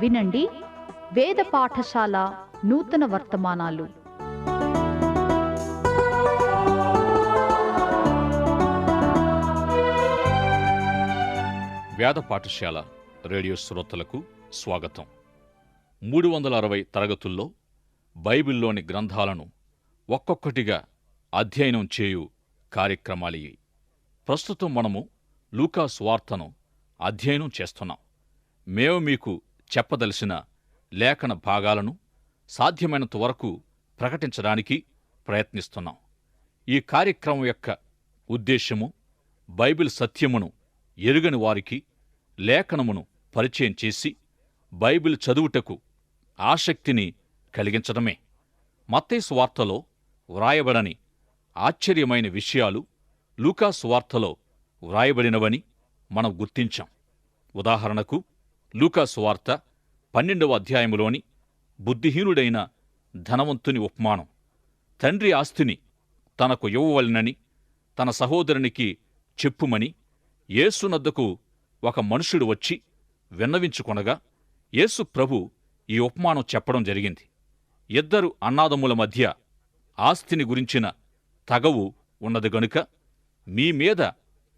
వినండి. వేద పాఠశాల నూతన వర్తమానాలు. వేద పాఠశాల రేడియో శ్రోతలకు స్వాగతం. మూడు వందల అరవై తరగతుల్లో బైబిల్లోని గ్రంథాలను ఒక్కొక్కటిగా అధ్యయనం చేయు కార్యక్రమాలివి ప్రస్తుతం మనము లూకా స్వార్థను అధ్యయనం చేస్తున్నాం. మేము మీకు చెప్పదలసిన లేఖన భాగాలను సాధ్యమైనంత వరకు ప్రకటించడానికి ప్రయత్నిస్తున్నాం. ఈ కార్యక్రమం యొక్క ఉద్దేశ్యము బైబిల్ సత్యమును ఎరుగని వారికి లేఖనమును పరిచయం చేసి బైబిల్ చదువుటకు ఆసక్తిని కలిగించడమే. మత్తేసు వార్తలో వ్రాయబడని ఆశ్చర్యమైన విషయాలు లూకాసు వార్తలో వ్రాయబడినవని మనం గుర్తించాం. ఉదాహరణకు లూకాస్ వార్త పన్నెండవ అధ్యాయములోని బుద్ధిహీనుడైన ధనవంతుని ఉపమానం. తండ్రి ఆస్తిని తనకు ఇవ్వవలనని తన సహోదరునికి చెప్పుమని యేసునద్దకు ఒక మనుషుడు వచ్చి విన్నవించుకొనగా యేసు ప్రభు ఈ ఉపమానం చెప్పడం జరిగింది. ఇద్దరు అన్నాదమ్ముల మధ్య ఆస్తిని గురించిన తగవు ఉన్నది గనుక మీ మీద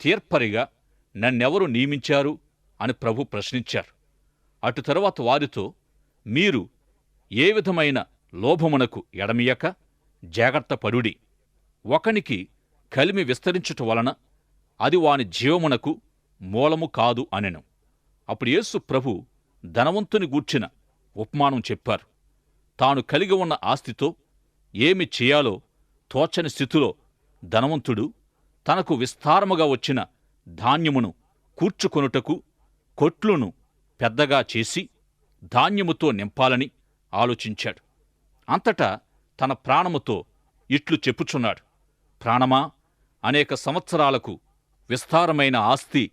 తీర్పరిగా నన్నెవరు నియమించారు? అని ప్రభు ప్రశ్నించారు. అటు తరువాత వారితో మీరు ఏ విధమైన లోభమునకు ఎడమియక జాగ్రత్త పడుడి. ఒకనికి కలిమి విస్తరించుట వలన అది వాని జీవమునకు మూలము కాదు అనెను. అప్పుడు యేసు ప్రభు ధనవంతుని గూర్చిన ఉపమానం చెప్పారు. తాను కలిగి ఉన్న ఆస్తితో ఏమి చేయాలో తోచని స్థితిలో ధనవంతుడు తనకు విస్తారముగా వచ్చిన ధాన్యమును కూర్చుకొనుటకు కొట్లును పెద్దగా చేసి ధాన్యముతో నింపాలని ఆలోచించాడు. అంతటా తన ప్రాణముతో ఇట్లు చెప్పుచున్నాడు. ప్రాణమా అనేక సంవత్సరాలకు విస్తారమైన ఆస్తి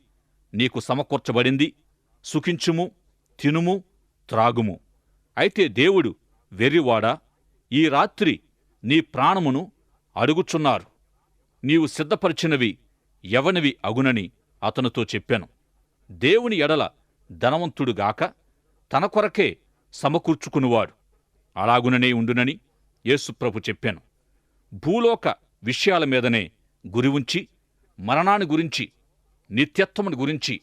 నీకు సమకూర్చబడింది. సుఖించుము తినుము త్రాగుము. అయితే దేవుడు వెర్రివాడా? ఈ రాత్రి నీ ప్రాణమును అడుగుచున్నారు. నీవు సిద్ధపరిచినవి ఎవనివి అగునని అతనితో చెప్పాను. దేవుని ఎడల ధనవంతుడుగాక తన కొరకే సమకూర్చుకునివాడు. అలాగుననే ఉండునని యేసుప్రభు చెప్పాను. భూలోక విషయాల మీదనే గురి ఉంచి మరణాన్ని గురించి నిత్యత్వముని గురించి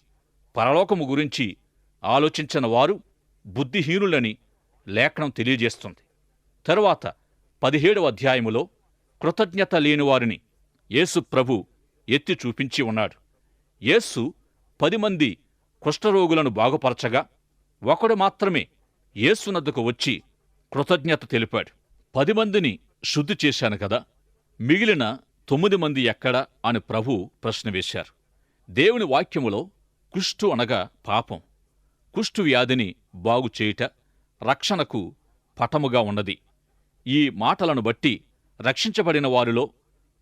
పరలోకము గురించి ఆలోచించిన వారు బుద్ధిహీనులని లేఖనం తెలియజేస్తుంది. తరువాత పదిహేడవ అధ్యాయములో కృతజ్ఞత లేనివారిని యేసు ప్రభు ఎత్తి చూపించి ఉన్నాడు. యేసు పది మంది కుష్ఠరోగులను బాగుపరచగా ఒకడు మాత్రమే యేసునద్దకు వచ్చి కృతజ్ఞత తెలిపాడు. పది మందిని శుద్ధి చేశాను కదా మిగిలిన తొమ్మిది మంది ఎక్కడా అని ప్రభు ప్రశ్న వేశారు. దేవుని వాక్యములో కుష్టు అనగా పాపం. కుష్టు వ్యాధిని బాగు చేయుట రక్షణకు పటముగా ఉన్నది. ఈ మాటలను బట్టి రక్షించబడిన వారిలో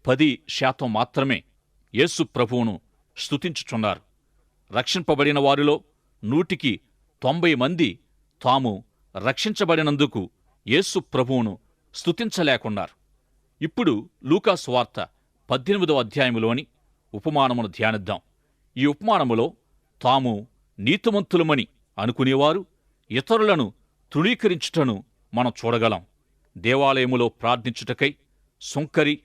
పది శాతం మాత్రమే యేసు ప్రభువును స్తుతించుచున్నారు. రక్షింపబడిన వారిలో నూటికి తొంభై మంది తాము రక్షించబడినందుకు యేసు ప్రభువును స్తుతించలేకున్నారు. ఇప్పుడు లూకాస్ వార్త పద్దెనిమిదవ అధ్యాయములోని ఉపమానమును ధ్యానిద్దాం. ఈ ఉపమానములో తాము నీతిమంతులమని అనుకునేవారు ఇతరులను తృణీకరించుటను మనం చూడగలం. దేవాలయములో ప్రార్థించుటకై సుంకరి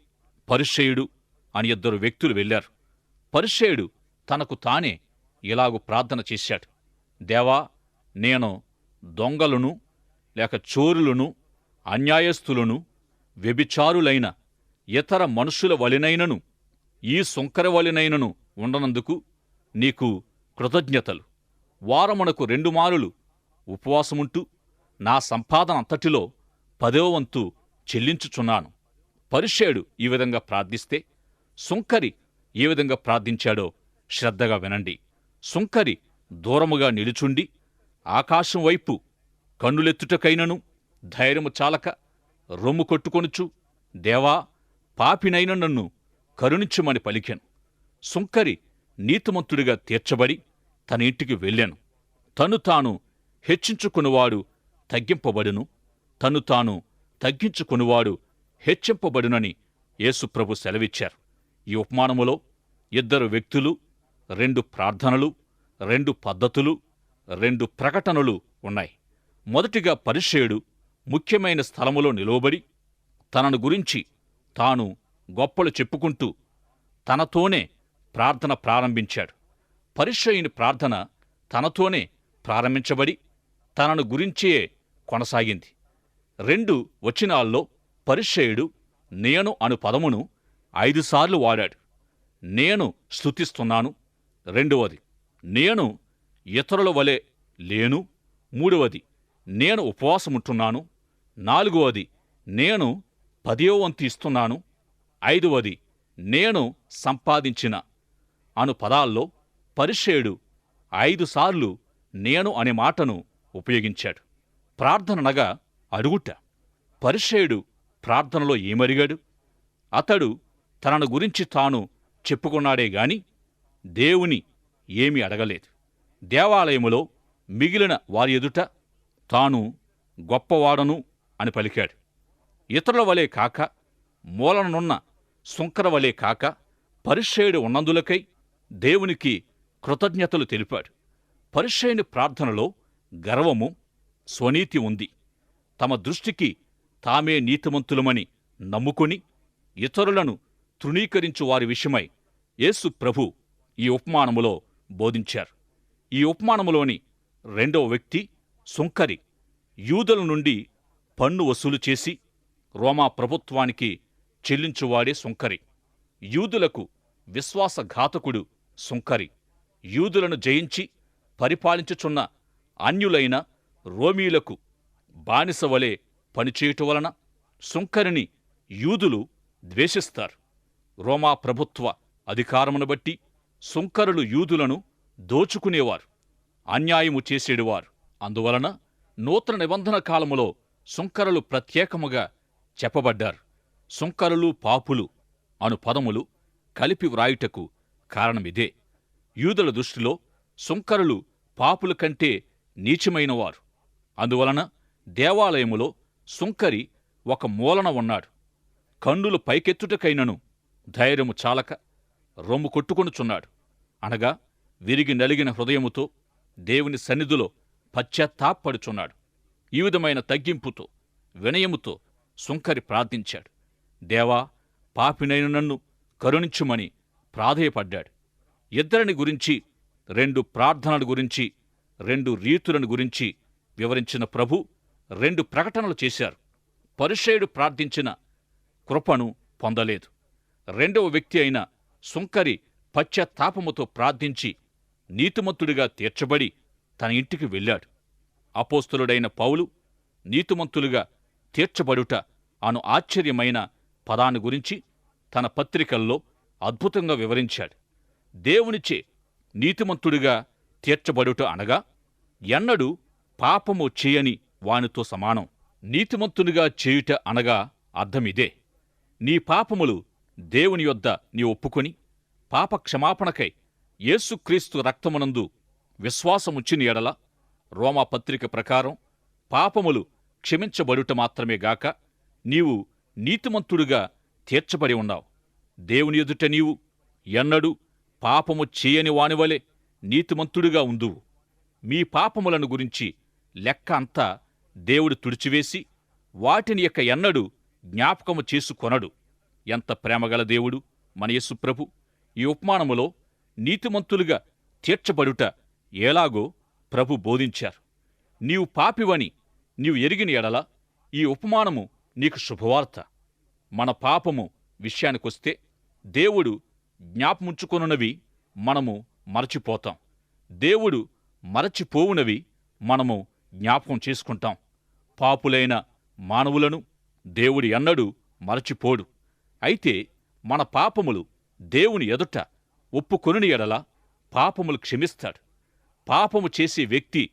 పరిషయుడు అని ఇద్దరు వ్యక్తులు వెళ్ళారు. పరిషయుడు తనకు తానే ఇలాగు ప్రార్థన చేశాడు. దేవా నేను దొంగలను లేక చోరులను అన్యాయస్థులను వ్యభిచారులైన ఇతర మనుషుల వలినైనను ఈ సుంకర వలినైనను ఉండనందుకు నీకు కృతజ్ఞతలు. వారమునకు రెండు మారులు ఉపవాసముంటూ నా సంపాదన అంతటిలో పదవ వంతు చెల్లించుచున్నాను. పరిషేడు ఈ విధంగా ప్రార్థిస్తే సుంకరి ఏ విధంగా ప్రార్థించాడో శ్రద్ధగా వినండి. సుంకరి దూరముగా నిలుచుండి ఆకాశం వైపు కన్నులెత్తుటకైనను ధైర్యము చాలక రొమ్ము కొట్టుకొనుచు దేవా పాపినైన నన్ను కరుణించుమని పలికాను. సుంకరి నీతిమంతుడిగా తీర్చబడి తన ఇంటికి వెళ్ళాను. తను తాను హెచ్చించుకునివాడు తగ్గింపబడును. తను తాను తగ్గించుకునివాడు హెచ్చింపబడునని యేసుప్రభు సెలవిచ్చారు. ఈ ఉపమానములో ఇద్దరు వ్యక్తులు రెండు ప్రార్థనలు రెండు పద్ధతులు రెండు ప్రకటనలు ఉన్నాయి. మొదటిగా పరిషేయుడు ముఖ్యమైన స్థలములో నిలువబడి తనను గురించి తాను గొప్పలు చెప్పుకుంటూ తనతోనే ప్రార్థన ప్రారంభించాడు. పరిషయుని ప్రార్థన తనతోనే ప్రారంభించబడి తనను గురించే కొనసాగింది. రెండు వచనాల్లో పరిషయుడు నేను అను పదమును ఐదుసార్లు వాడాడు. నేను స్తుతిస్తున్నాను రెండవది నేను ఇతరుల వలె లేను. మూడవది నేను ఉపవాసముంటున్నాను. నాలుగవది నేను పదియో వంతు ఇస్తున్నాను. ఐదవది నేను సంపాదించిన అను పదాల్లో పరిషేయుడు ఐదుసార్లు నేను అనే మాటను ఉపయోగించాడు. ప్రార్థననగా అడుగుట. పరిషేయుడు ప్రార్థనలో ఏమరిగాడు? అతడు తనను గురించి తాను చెప్పుకున్నాడే గాని దేవుని ఏమీ అడగలేదు. దేవాలయములో మిగిలిన వారి ఎదుట తాను గొప్పవాడను అని పలికాడు. ఇతరుల వలె కాక మూలనున్న సుంకర వలె కాక పరిశ్రయుడు ఉన్నందులకై దేవునికి కృతజ్ఞతలు తెలిపాడు. పరిశ్రయుని ప్రార్థనలో గర్వము స్వనీతి ఉంది. తమ దృష్టికి తామే నీతిమంతులమని నమ్ముకొని ఇతరులను తృణీకరించు వారి విషయమై యేసు ప్రభు ఈ ఉపమానములో బోధించారు. ఈ ఉపమానములోని రెండవ వ్యక్తి సుంకరి. యూదుల నుండి పన్ను వసూలు చేసి రోమా ప్రభుత్వానికి చెల్లించువాడే సుంకరి. యూదులకు విశ్వాసఘాతకుడు సుంకరి. యూదులను జయించి పరిపాలించుచున్న అన్యులైన రోమీలకు బానిసవలే పనిచేయుట వలన సుంకరిని యూదులు ద్వేషిస్తారు. రోమా ప్రభుత్వ అధికారమును బట్టి సుంకరులు యూదులను దోచుకునేవారు అన్యాయము చేసేడువారు. అందువలన నూతన నిబంధన కాలములో సుంకరులు ప్రత్యేకముగా చెప్పబడ్డారు. సుంకరులు పాపులు అను పదములు కలిపి వ్రాయుటకు కారణమిదే. యూదుల దృష్టిలో సుంకరులు పాపుల కంటే నీచమైనవారు. అందువలన దేవాలయములో సుంకరి ఒక మూలన ఉన్నాడు. కన్నులు పైకెత్తుటకైనను ధైర్యము చాలక రొమ్ము కొట్టుకొనుచున్నాడు. అనగా విరిగి నలిగిన హృదయముతో దేవుని సన్నిధిలో పశ్చాత్తాపడుచున్నాడు. ఈ విధమైన తగ్గింపుతో వినయముతో సుంకరి ప్రార్థించాడు. దేవా పాపినైన నన్ను కరుణించుమని ప్రాధేయపడ్డాడు. ఇద్దరిని గురించి రెండు ప్రార్థనల గురించి రెండు రీతులను గురించి వివరించిన ప్రభు రెండు ప్రకటనలు చేశారు. పరిషయుడు ప్రార్థించిన కృపను పొందలేదు. రెండవ వ్యక్తి అయిన సుంకరి పశ్చాత్తాపముతో ప్రార్థించి నీతిమంతుడిగా తీర్చబడి తన ఇంటికి వెళ్ళాడు. అపోస్తులుడైన పౌలు నీతిమంతులుగా తీర్చబడుట అను ఆశ్చర్యమైన పదాన్ని గురించి తన పత్రికల్లో అద్భుతంగా వివరించాడు. దేవునిచే నీతిమంతుడిగా తీర్చబడుట అనగా ఎన్నడూ పాపము చేయని వానితో సమానం. నీతిమంతునిగా చేయుట అనగా అర్థమిదే. నీ పాపములు దేవుని యొద్ద నీ ఒప్పుకొని పాప క్షమాపణకై యేసుక్రీస్తు రక్తమునందు విశ్వాసముచ్చిన ఎడల రోమాపత్రిక ప్రకారం పాపములు క్షమించబడుట మాత్రమే గాక నీవు నీతిమంతుడుగా తీర్చబడి ఉన్నావు. దేవుని ఎదుట నీవు ఎన్నడూ పాపము చేయని వానివలే నీతిమంతుడుగా ఉందువు. మీ పాపములను గురించి లెక్క అంతా దేవుడు తుడిచివేసి వాటిని యొక్క ఎన్నడూ జ్ఞాపకము చేసుకొనడు. ఎంత ప్రేమగల దేవుడు మన యేసుప్రభు ఈ ఉపమానములో నీతిమంతులుగా తీర్చబడుట ఎలాగో ప్రభు బోధించారు. నీవు పాపివని నీవు ఎరిగిన ఎడల ఈ ఉపమానము నీకు శుభవార్త. మన పాపము విషయానికొస్తే దేవుడు జ్ఞాపముంచుకొనున్నవి మనము మరచిపోతాం. దేవుడు మరచిపోవునవి మనము జ్ఞాపకం చేసుకుంటాం. పాపులైన మానవులను దేవుడు ఎన్నడూ మరచిపోడు. అయితే మన పాపములు దేవుని ఎదుట ఒప్పుకొనుని ఎడల పాపములు క్షమిస్తాడు. పాపము చేసే వ్యక్తి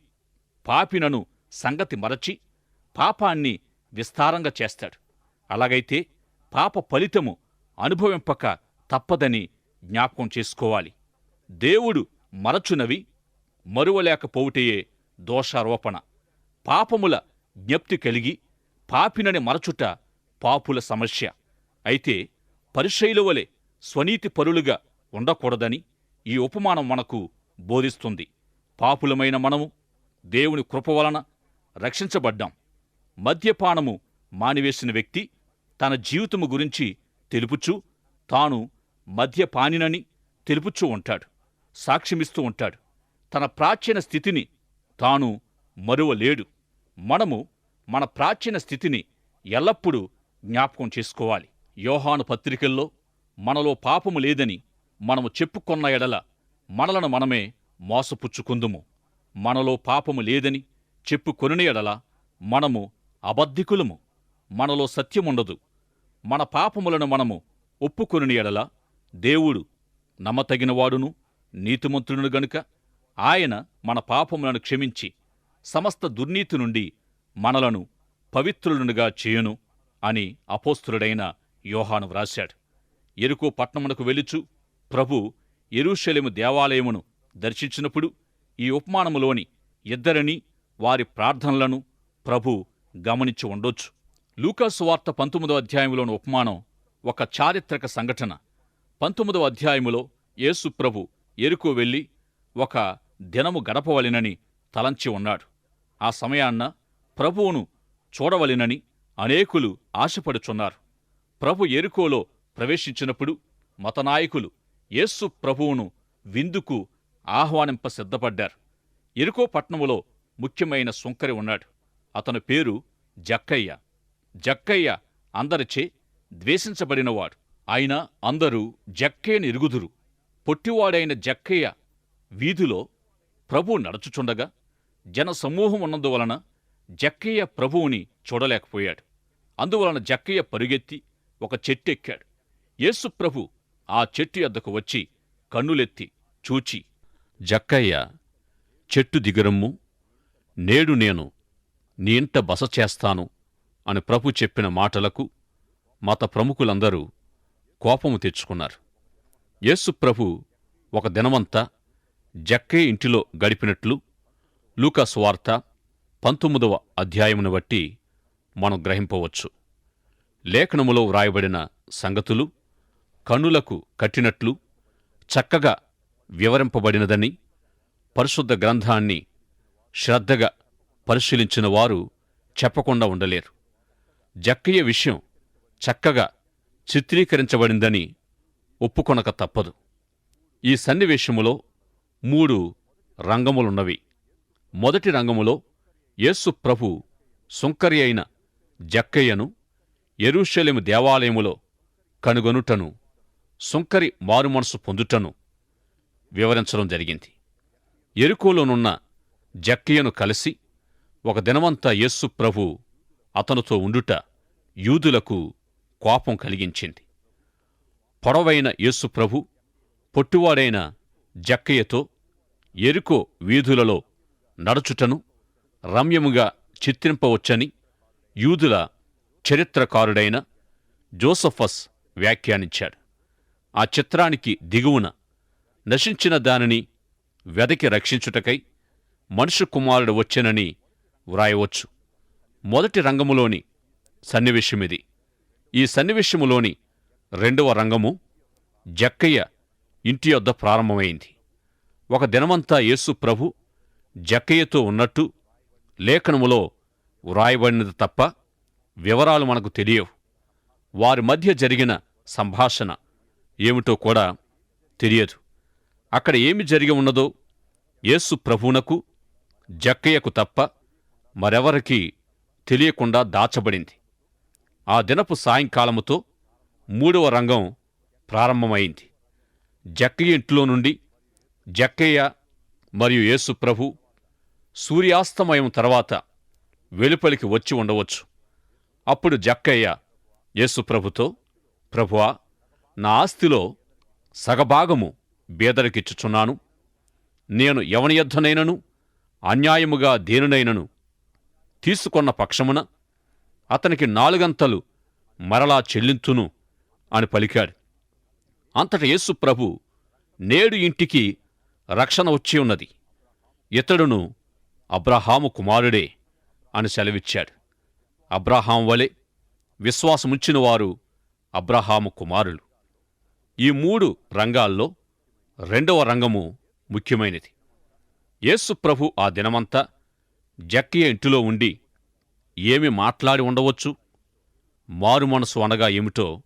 పాపినను సంగతి మరచి పాపాన్ని విస్తారంగా చేస్తాడు. అలాగైతే పాప ఫలితము అనుభవింపక తప్పదని జ్ఞాపకం చేసుకోవాలి. దేవుడు మరచునవి మరువలేకపోవుటయే దోషారోపణ. పాపముల జ్ఞప్తి కలిగి పాపినని మరచుట పాపుల సమస్య. అయితే పరిశైల వలె స్వనీతి పరులుగా ఉండకూడదని ఈ ఉపమానం మనకు బోధిస్తుంది. పాపులమైన మనము దేవుని కృప వలన రక్షించబడ్డాం. మద్యపానము మానివేసిన వ్యక్తి తన జీవితము గురించి తెలుపుచూ తాను మద్యపానినని తెలుపుచూ ఉంటాడు సాక్ష్యమిస్తూ ఉంటాడు. తన ప్రాచీన స్థితిని తాను మరువలేడు. మనము మన ప్రాచీన స్థితిని ఎల్లప్పుడూ జ్ఞాపకం చేసుకోవాలి. యోహాను పత్రికల్లో మనలో పాపము లేదని మనము చెప్పుకొన్న ఎడల మనలను మనమే మోసపుచ్చుకుందుము. మనలో పాపము లేదని చెప్పుకొనిన ఎడల మనము అబద్ధికులము. మనలో సత్యముండదు. మన పాపములను మనము ఒప్పుకొనిన ఎడల దేవుడు నమ్మతగినవాడును నీతిమంతుడును గనుక ఆయన మన పాపములను క్షమించి సమస్త దుర్నీతి నుండి మనలను పవిత్రులనుగా చేయును అని అపోస్తుడైన యోహాను వ్రాశాడు. ఎరుకో పట్టణమునకు వెలుచు ప్రభు ఎరుషలేము దేవాలయమును దర్శించినప్పుడు ఈ ఉపమానములోని ఇద్దరిని వారి ప్రార్థనలను ప్రభు గమనించి ఉండొచ్చు. లూకాసు వార్త పంతొమ్మిదో అధ్యాయంలోని ఉపమానం ఒక చారిత్రక సంఘటన. పంతొమ్మిదవ అధ్యాయములో యేసు ప్రభు ఎరుకో వెళ్ళి ఒక దినము గడపవలెనని తలంచి ఉన్నాడు. ఆ సమయాన్న ప్రభువును చూడవలెనని అనేకులు ఆశపడుచున్నారు. ప్రభు ఎరుకోలో ప్రవేశించినప్పుడు మతనాయకులు యేస్సు ప్రభువును విందుకు ఆహ్వానింప సిద్ధపడ్డారు. ఎరుకో పట్నములో ముఖ్యమైన సుంకరి ఉన్నాడు. అతని పేరు జక్కయ్య. జక్కయ్య అందరిచే ద్వేషించబడినవాడు. అయినా అందరూ జక్కయ్యని ఇరుగుదురు పొట్టివాడైన జక్కయ్య వీధిలో ప్రభు నడుచుచుండగా జనసమూహం ఉన్నందువలన జక్కయ్య ప్రభువుని చూడలేకపోయాడు. అందువలన జక్కయ్య పరుగెత్తి ఒక చెట్టెక్కాడు. యేసుప్రభు ఆ చెట్టు అద్దకు వచ్చి కన్నులెత్తి చూచి జక్కయ్య చెట్టు దిగరమ్ము. నేడు నేను నీ ఇంట బస చేస్తాను అని ప్రభు చెప్పిన మాటలకు మత ప్రముఖులందరూ కోపము తెచ్చుకున్నారు. యేసుప్రభు ఒక దినమంతా జక్కే ఇంటిలో గడిపినట్లు లూకాసు వార్త పంతొమ్మిదవ అధ్యాయమును బట్టి మనం గ్రహింపవచ్చు. లేఖనములో వ్రాయబడిన సంగతులు కన్నులకు కట్టినట్లు చక్కగా వివరింపబడినదని పరిశుద్ధ గ్రంథాన్ని శ్రద్ధగా పరిశీలించిన వారు చెప్పకుండా ఉండలేరు. జక్కయ్య విషయం చక్కగా చిత్రీకరించబడిందని ఒప్పుకొనక తప్పదు. ఈ సన్నివేశములో మూడు రంగములున్నవి. మొదటి రంగములో యేసు ప్రభు సుంకరి అయిన జక్కయ్యను ఎరుషలేము దేవాలయములో కనుగొనుటను సుంకరి మారుమనసు పొందుటను వివరించడం జరిగింది. ఎరుకోలోనున్న జక్కయ్యను కలిసి ఒక దినమంతా యేసు ప్రభు అతనుతో ఉండుట యూదులకు కోపం కలిగించింది. పొడవైన యేసు ప్రభు పొట్టివాడైన జక్కయ్యతో ఎరుకో వీధులలో నడుచుటను రమ్యముగా చిత్రింపవచ్చని యూదుల చరిత్రకారుడైన జోసఫస్ వ్యాఖ్యానించాడు. ఆ చిత్రానికి దిగువన నశించిన దానిని వెదకి రక్షించుటకై మనుషు కుమారుడు వచ్చెనని వ్రాయవచ్చు. మొదటి రంగములోని సన్నివేశమిది. ఈ సన్నివేశములోని రెండవ రంగము జక్కయ్య ఇంటి యొద్ద ప్రారంభమైంది. ఒక దినమంతా యేసు ప్రభు జక్కయ్యతో ఉన్నట్టు లేఖనములో వ్రాయబడినది తప్ప వివరాలు మనకు తెలియవు. వారి మధ్య జరిగిన సంభాషణ ఏమిటో కూడా తెలియదు. అక్కడ ఏమి జరిగి ఉన్నదో యేసు ప్రభువునకు జక్కయ్యకు తప్ప మరెవరికీ తెలియకుండా దాచబడింది. ఆ దినపు సాయంకాలముతో మూడవ రంగం ప్రారంభమైంది. జక్కయ్య ఇంట్లో నుండి జక్కయ్య మరియు యేసు ప్రభు సూర్యాస్తమయం తర్వాత వెలుపలికి వచ్చి ఉండవచ్చు. అప్పుడు జక్కయ్య యేసు ప్రభుతో ప్రభువా నా ఆస్తిలో సగభాగము బీదరికిచ్చుచున్నాను. నేను ఎవని యొద్దనైనను అన్యాయముగా దేనునైనను తీసుకొన్న పక్షమున అతనికి నాలుగంతలు మరలా చెల్లింతును అని పలికాడు. అంతట యేసు ప్రభు నేడు ఇంటికి రక్షణ వచ్చి ఉన్నది. ఇతడును అబ్రహాము కుమారుడే అని సెలవిచ్చాడు. అబ్రహాం వలె విశ్వాసముచ్చినవారు అబ్రహాము కుమారులు. ఈ మూడు రంగాల్లో రెండవ రంగము ముఖ్యమైనది. యేసు ప్రభు ఆ దినమంతా జక్కియ ఇంటిలో ఉండి ఏమి మాట్లాడి ఉండవచ్చు మారు మనసు అనగా ఏమిటో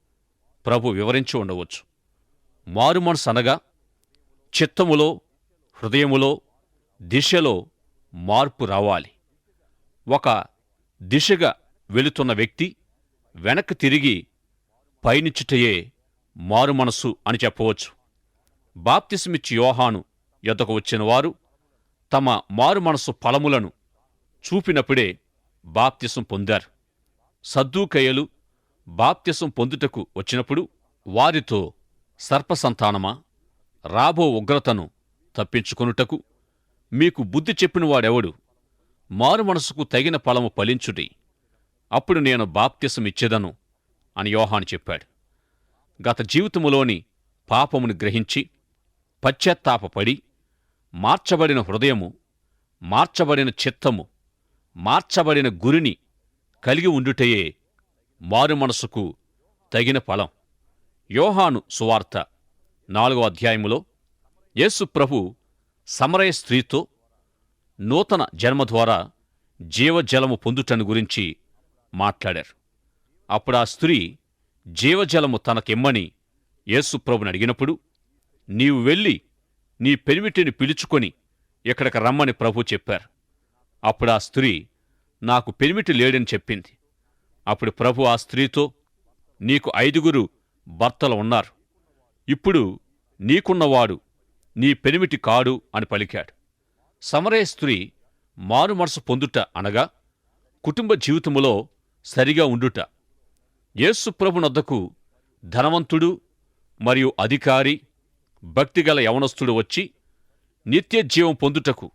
ప్రభు వివరించి ఉండవచ్చు. మారు మనసు అనగా చిత్తములో హృదయములో దిశలో మార్పు రావాలి. ఒక దిశగా వెళుతున్న వ్యక్తి వెనక్కి తిరిగి పయనిచ్చుటయే మారు మనసు అని చెప్పవచ్చు. బాప్తిసమిచ్చి యోహాను యొద్దకు వచ్చినవారు తమ మారు మనసు ఫలములను చూపినప్పుడే బాప్తిసం పొందారు. సద్దూకయ్యలు బాప్తిసం పొందుటకు వచ్చినప్పుడు వారితో సర్పసంతానమా రాబో ఉగ్రతను తప్పించుకొనుటకు మీకు బుద్ధి చెప్పిన వాడెవడు మారు మనసుకు తగిన ఫలము ఫలించుటి అప్పుడు నేను బాప్తిశమిచ్చేదను అని యోహాను చెప్పాడు. గత జీవితములోని పాపమును గ్రహించి పశ్చాత్తాపపడి మార్చబడిన హృదయము మార్చబడిన చిత్తము మార్చబడిన గురిని కలిగి ఉండుటయే మారు మనసుకు తగిన ఫలం. యోహాను సువార్త నాలుగో అధ్యాయములో యేసు ప్రభు సమరయ స్త్రీతో నూతన జన్మ ద్వారా జీవజలము పొందుటను గురించి మాట్లాడారు. అప్పుడు ఆ స్త్రీ జీవజలము తనకిమ్మని యేసుప్రభుని అడిగినప్పుడు నీవు వెళ్ళి నీ పెనిమిటిని పిలుచుకొని ఇక్కడికి రమ్మని ప్రభు చెప్పారు. అప్పుడు ఆ స్త్రీ నాకు పెనిమిటి లేడని చెప్పింది. అప్పుడు ప్రభు ఆ స్త్రీతో నీకు ఐదుగురు భర్తలు ఉన్నారు. ఇప్పుడు నీకున్నవాడు నీ పెనిమిటి కాడు అని పలికాడు. సమరయ స్త్రీ మారుమనసు పొందుట అనగా కుటుంబ జీవితములో సరిగా ఉండుట. యేసుప్రభునొద్దకు ధనవంతుడు మరియు అధికారి భక్తిగల యవనస్తుడు వచ్చి నిత్యజీవం పొందుటకు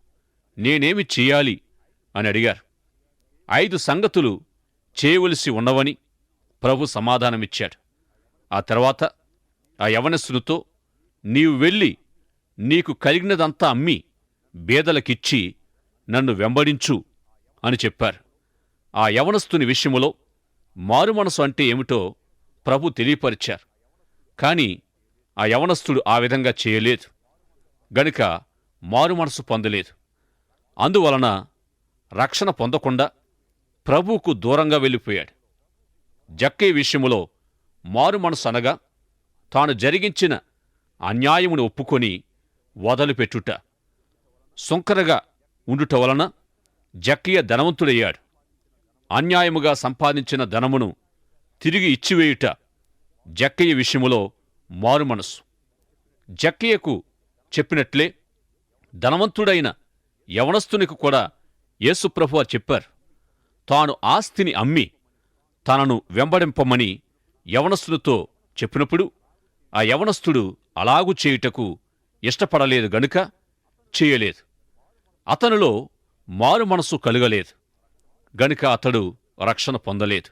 నేనేమి చెయ్యాలి అని అడిగారు. ఐదు సంగతులు చేయవలసి ఉన్నవని ప్రభు సమాధానమిచ్చాడు. ఆ తర్వాత ఆ యవనస్తునితో నీవు వెళ్ళి నీకు కలిగినదంతా అమ్మి బేదలకిచ్చి నన్ను వెంబడించు అని చెప్పారు. ఆ యవనస్తుని విషయములో మారుమనసు అంటే ఏమిటో ప్రభు తెలియపరిచారు. కాని ఆ యవనస్తుడు ఆ విధంగా చేయలేదు. గనుక మారుమనసు పొందలేదు. అందువలన రక్షణ పొందకుండా ప్రభువుకు దూరంగా వెళ్ళిపోయాడు. జక్కే విషయములో మారుమనసు అనగా తాను జరిగించిన అన్యాయమును ఒప్పుకొని వదలుపెట్టుట సుంకరగా ఉండుట వలన జక్కయ్య ధనవంతుడయ్యాడు. అన్యాయముగా సంపాదించిన ధనమును తిరిగి ఇచ్చివేయుట జక్కయ్య విషయములో మారుమనస్సు జక్కయ్యకు చెప్పినట్లే ధనవంతుడైన యవనస్తునికి కూడా యేసుప్రభు చెప్పారు. తాను ఆస్తిని అమ్మి తనను వెంబడింపమని యవనస్తునితో చెప్పినప్పుడు ఆ యవనస్తుడు అలాగు చేయుటకు ఇష్టపడలేదు గనుక చేయలేదు. అతనిలో మారు మనసు కలుగలేదు. గనుక అతడు రక్షణ పొందలేదు.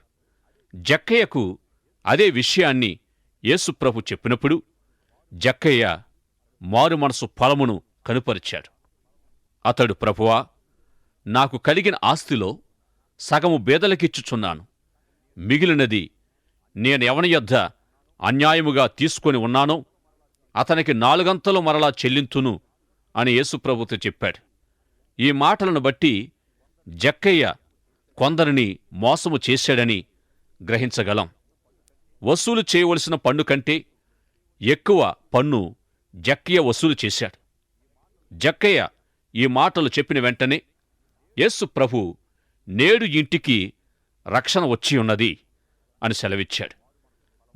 జక్కయ్యకు అదే విషయాన్ని యేసుప్రభు చెప్పినప్పుడు జక్కయ్య మారు మనసు ఫలమును కనుపరిచాడు. అతడు ప్రభువా నాకు కలిగిన ఆస్తిలో సగము బేదలకిచ్చుచున్నాను. మిగిలినది నేను ఎవని యొద్ద అన్యాయముగా తీసుకొని ఉన్నానో అతనికి నాలుగంతలు మరలా చెల్లింతును అని యేసుప్రభుతో చెప్పాడు. ఈ మాటలను బట్టి జక్కయ్య కొందరిని మోసము చేశాడని గ్రహించగలం. వసూలు చేయవలసిన పన్ను కంటే ఎక్కువ పన్ను జక్కయ్య వసూలు చేశాడు. జక్కయ్య ఈ మాటలు చెప్పిన వెంటనే యస్సు ప్రభు నేడు ఇంటికి రక్షణ వచ్చి ఉన్నది అని సెలవిచ్చాడు.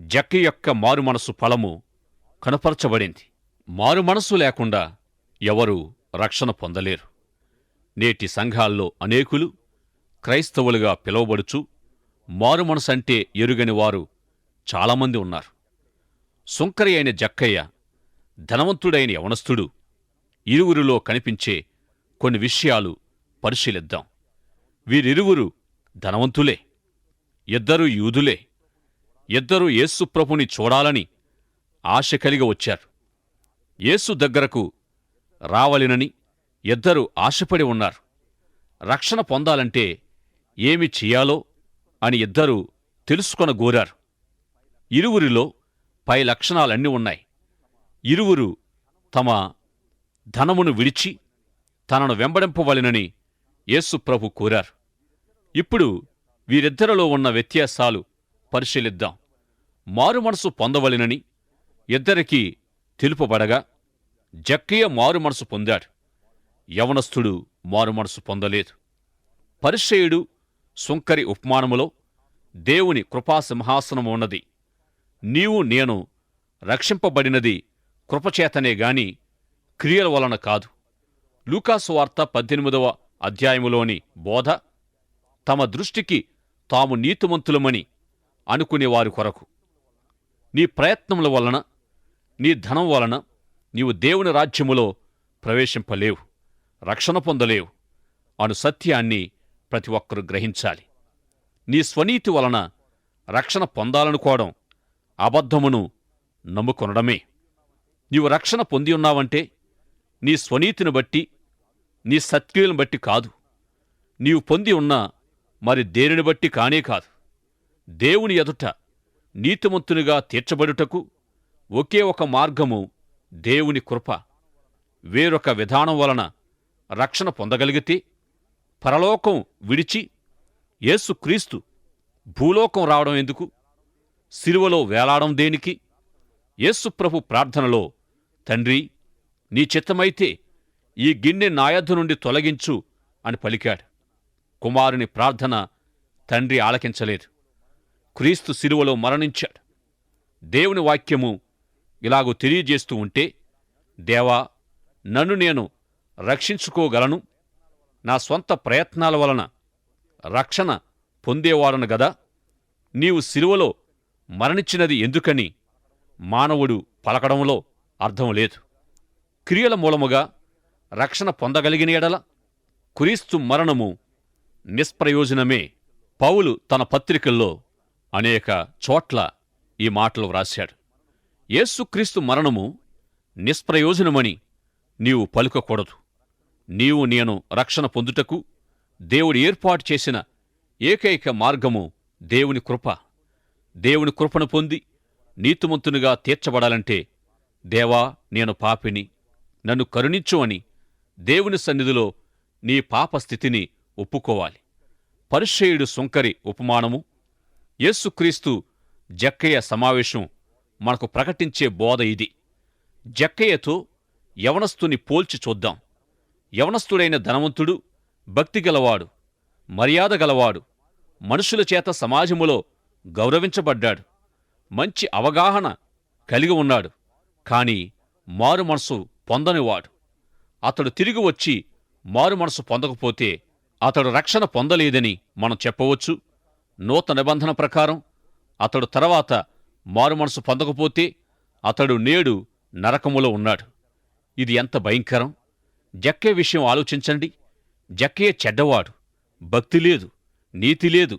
జక్క యొక్క మారుమనసు ఫలము కనపరచబడింది. మారుమనసు లేకుండా ఎవరు రక్షణ పొందలేరు. నేటి సంఘాల్లో అనేకులు క్రైస్తవులుగా పిలువబడుచు మారుమనసంటే ఎరుగని వారు చాలామంది ఉన్నారు. సుంకరి అయిన జక్కయ్య ధనవంతుడైన యవనస్థుడు ఇరువురిలో కనిపించే కొన్ని విషయాలు పరిశీలిద్దాం. వీరిరువురు ధనవంతులే ఇద్దరు యూదులే ఇద్దరు యేసుప్రభుని చూడాలని ఆశ కలిగి వచ్చారు. యేసు దగ్గరకు రావలెనని ఇద్దరు ఆశపడి ఉన్నారు. రక్షణ పొందాలంటే ఏమి చెయ్యాలో అని ఇద్దరూ తెలుసుకొనగోరారు ఇరువురిలో పై లక్షణాలన్నీ ఉన్నాయి. ఇరువురు తమ ధనమును విడిచి తనను వెంబడింపవలెనని యేసుప్రభు కోరారు. ఇప్పుడు వీరిద్దరిలో ఉన్న వ్యత్యాసాలు పరిశీలిద్దాం. మారుమనసు పొందవలెనని ఇద్దరికీ తెలుపబడగా జక్కయ్య మారుమనసు పొందాడు. యవనస్థుడు మారుమనసు పొందలేదు. పరిచయుడు సుంకరి ఉపమానములో దేవుని కృపాసింహాసనము ఉన్నది. నీవు నేను రక్షింపబడినది కృపచేతనే గాని క్రియల వలన కాదు. లూకాసు వార్త పద్దెనిమిదవ అధ్యాయములోని బోధ తమ దృష్టికి తాము నీతిమంతులమని అనుకునేవారి కొరకు. నీ ప్రయత్నముల వలన నీ ధనం వలన నీవు దేవుని రాజ్యములో ప్రవేశింపలేవు రక్షణ పొందలేవు అను సత్యాన్ని ప్రతి ఒక్కరూ గ్రహించాలి. నీ స్వనీతి వలన రక్షణ పొందాలనుకోవడం అబద్ధమును నమ్ముకొనడమే. నీవు రక్షణ పొంది ఉన్నావంటే నీ స్వనీతిని బట్టి నీ సత్క్రియలను బట్టి కాదు. నీవు పొంది ఉన్న మరి దేనిని బట్టి కానే కాదు. దేవుని ఎదుట నీతిమంతునిగా తీర్చబడుటకు ఒకే ఒక మార్గము దేవుని కృప. వేరొక విధానం వలన రక్షణ పొందగలిగితే పరలోకం విడిచి యేసుక్రీస్తు భూలోకం రావడం ఎందుకు? సిలువలో వేలాడం దేనికి? యేసుప్రభు ప్రార్థనలో తండ్రి నీ చిత్తమైతే ఈ గిన్నె నాయద్దు నుండి తొలగించు అని పలికాడు. కుమారుని ప్రార్థన తండ్రి ఆలకించలేదు. క్రీస్తు సిలువలో మరణించాడు. దేవుని వాక్యము ఇలాగూ తెలియజేస్తూ ఉంటే దేవా నన్ను నేను రక్షించుకోగలను. నా స్వంత ప్రయత్నాల వలన రక్షణ పొందేవాడను గదా. నీవు సిలువలో మరణించినది ఎందుకని మానవుడు పలకడంలో అర్థం లేదు. క్రియల మూలముగా రక్షణ పొందగలిగిన ఎడల క్రీస్తు మరణము నిష్ప్రయోజనమే పౌలు తన పత్రికల్లో అనేక చోట్ల ఈ మాటలు వ్రాశాడు. యేసుక్రీస్తు మరణము నిష్ప్రయోజనమని నీవు పలుకకూడదు. నీవు నేను రక్షణ పొందుటకు దేవుడు ఏర్పాటు చేసిన ఏకైక మార్గము దేవుని కృప. దేవుని కృపను పొంది నీతిమంతునిగా తీర్చబడాలంటే దేవా నేను పాపిని నన్ను కరుణించు అని దేవుని సన్నిధిలో నీ పాప స్థితిని ఒప్పుకోవాలి. పరిశ్రయుడు సుంకరి ఉపమానము యేసుక్రీస్తు జక్కయ్య సమావేశం మనకు ప్రకటించే బోధ ఇది. జక్కయ్యతో యవనస్తుని పోల్చి చూద్దాం. యవనస్థుడైన ధనవంతుడు భక్తి గలవాడు మర్యాద గలవాడు మనుషుల చేత సమాజములో గౌరవించబడ్డాడు. మంచి అవగాహన కలిగి ఉన్నాడు. కాని మారు మనసు పొందనివాడు. అతడు తిరిగి వచ్చి మారు మనసు పొందకపోతే అతడు రక్షణ పొందలేదని మనం చెప్పవచ్చు. నూతన నిబంధన ప్రకారం అతడు తర్వాత మారు మనసు పొందకపోతే అతడు నేడు నరకములో ఉన్నాడు. ఇది ఎంత భయంకరం! జక్కే విషయం ఆలోచించండి. జక్కే చెడ్డవాడు భక్తి లేదు నీతి లేదు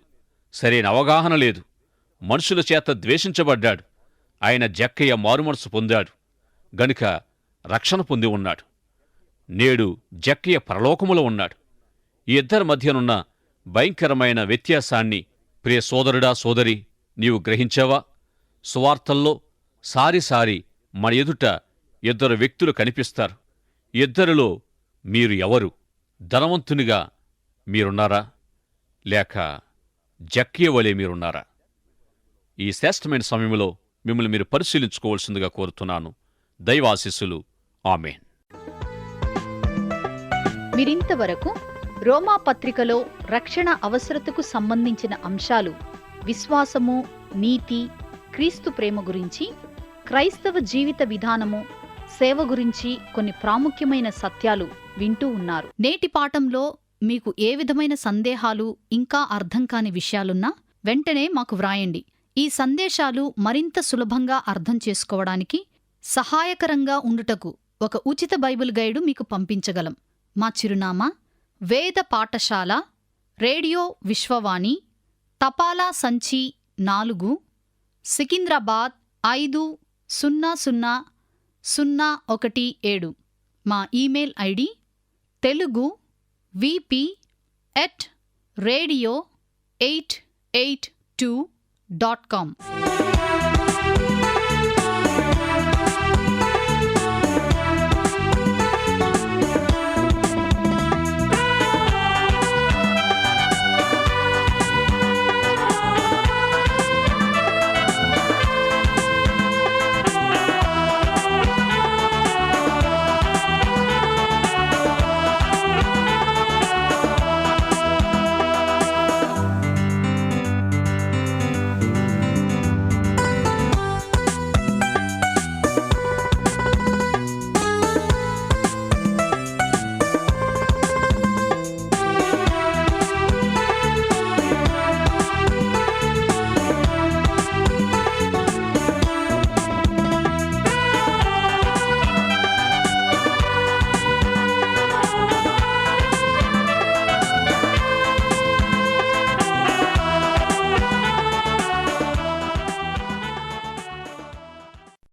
సరైన అవగాహన లేదు. మనుషుల చేత ద్వేషించబడ్డాడు. ఆయన జక్కయ్య మారుమనసు పొందాడు. గనుక రక్షణ పొంది ఉన్నాడు. నేడు జక్కయ్య పరలోకములో ఉన్నాడు. ఈ ఇద్దరి మధ్యనున్న భయంకరమైన వ్యత్యాసాన్ని ప్రియ సోదరుడా సోదరి నీవు గ్రహించావా? సువార్తల్లో సారిసారి మన ఎదుట ఇద్దరు వ్యక్తులు కనిపిస్తారు. ఇద్దరిలో మీరు ఎవరు? ధనవంతునిగా మీరున్నారా? లేక జక్కియవలే మీరున్నారా? ఈ శ్రేష్టమైన సమయంలో మిమ్మల్ని మీరు పరిశీలించుకోవాల్సిందిగా కోరుతున్నాను. దైవాశిస్సులు. ఆమెన్. మీరింతవరకు రోమా పత్రికలో రక్షణ అవసరతకు సంబంధించిన అంశాలు విశ్వాసము నీతి క్రీస్తు ప్రేమ గురించి క్రైస్తవ జీవిత విధానము సేవ గురించి కొన్ని ప్రాముఖ్యమైన సత్యాలు వింటూ ఉన్నారు. నేటి పాఠంలో మీకు ఏ విధమైన సందేహాలు ఇంకా అర్థం కాని విషయాలున్నా వెంటనే మాకు వ్రాయండి. ఈ సందేశాలు మరింత సులభంగా అర్థం చేసుకోవడానికి సహాయకరంగా ఉండుటకు ఒక ఉచిత బైబిల్ గైడు మీకు పంపించగలం. మా చిరునామా వేద పాఠశాల రేడియో విశ్వవాణి తపాలా సంచి నాలుగు సికింద్రాబాద్ ఐదు సున్నా సున్నా సున్నా ఒకటి ఏడు. మా email ID Telugu VP at radio eight eight two dot com.